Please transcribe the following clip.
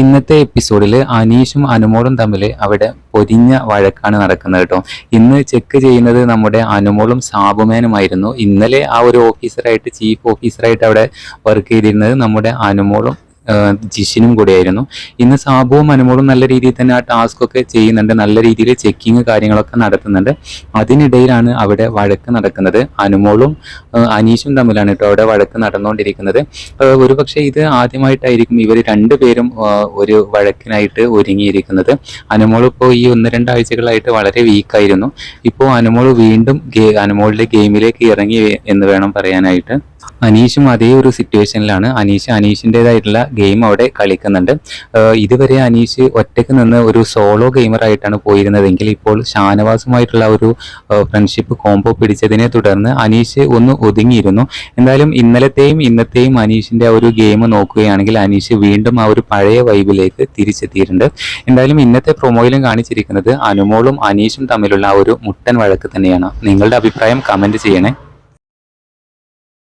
ഇന്നത്തെ എപ്പിസോഡിൽ അനീഷും അനുമോളും തമ്മിൽ അവിടെ പൊരിഞ്ഞ വഴക്കാണ് നടക്കുന്നത് കേട്ടോ. ഇന്ന് ചെക്ക് ചെയ്യുന്നത് നമ്മുടെ അനുമോളും സാബുമേനുമായിരുന്നു. ഇന്നലെ ആ ഒരു ഓഫീസറായിട്ട് ചീഫ് ഓഫീസറായിട്ട് അവിടെ വർക്ക് ചെയ്തിരുന്നത് നമ്മുടെ അനുമോളും ജിഷിനും കൂടിയായിരുന്നു. ഇന്ന് സാബുവും അനുമോളും നല്ല രീതിയിൽ തന്നെ ആ ടാസ്ക് ഒക്കെ ചെയ്യുന്നുണ്ട്. നല്ല രീതിയിൽ ചെക്കിങ് കാര്യങ്ങളൊക്കെ നടത്തുന്നുണ്ട്. അതിനിടയിലാണ് അവിടെ വഴക്ക് നടക്കുന്നത്. അനുമോളും അനീഷും തമ്മിലാണ് കേട്ടോ അവിടെ വഴക്ക് നടന്നുകൊണ്ടിരിക്കുന്നത്. ഒരു ഒരുപക്ഷെ ഇത് ആദ്യമായിട്ടായിരിക്കും ഇവർ രണ്ടുപേരും ഒരു വഴക്കിനായിട്ട് ഒരുങ്ങിയിരിക്കുന്നത്. അനുമോൾ ഇപ്പോൾ ഈ ഒന്ന് രണ്ടാഴ്ചകളായിട്ട് വളരെ വീക്കായിരുന്നു ഇപ്പോൾ അനുമോൾ വീണ്ടും ഗേ അനുമോളുടെ ഗെയിമിലേക്ക് ഇറങ്ങി എന്ന് വേണം പറയാനായിട്ട്. അനീഷും അതേ ഒരു സിറ്റുവേഷനിലാണ് അനീഷ് അനീഷിന്റെതായിട്ടുള്ള ഗെയിം അവിടെ കളിക്കുന്നുണ്ട്. ഇതുവരെ അനീഷ് ഒറ്റയ്ക്ക് നിന്ന് ഒരു സോളോ ഗെയിമറായിട്ടാണ് പോയിരുന്നതെങ്കിൽ ഇപ്പോൾ ഷാനവാസുമായിട്ടുള്ള ഒരു ഫ്രണ്ട്ഷിപ്പ് കോംബോ പിടിച്ചതിനെ തുടർന്ന് അനീഷ് ഒന്ന് ഒതുങ്ങിയിരുന്നു. എന്തായാലും ഇന്നലത്തെയും ഇന്നത്തെയും അനീഷിന്റെ ആ ഒരു ഗെയിം നോക്കുകയാണെങ്കിൽ അനീഷ് വീണ്ടും ആ ഒരു പഴയ വൈബിലേക്ക് തിരിച്ചെത്തിയിട്ടുണ്ട്. എന്തായാലും ഇന്നത്തെ പ്രൊമോയിലും കാണിച്ചിരിക്കുന്നത് അനുമോളും അനീഷും തമ്മിലുള്ള ആ ഒരു മുട്ടൻ വഴക്ക് തന്നെയാണ്. നിങ്ങളുടെ അഭിപ്രായം കമന്റ് ചെയ്യണേ.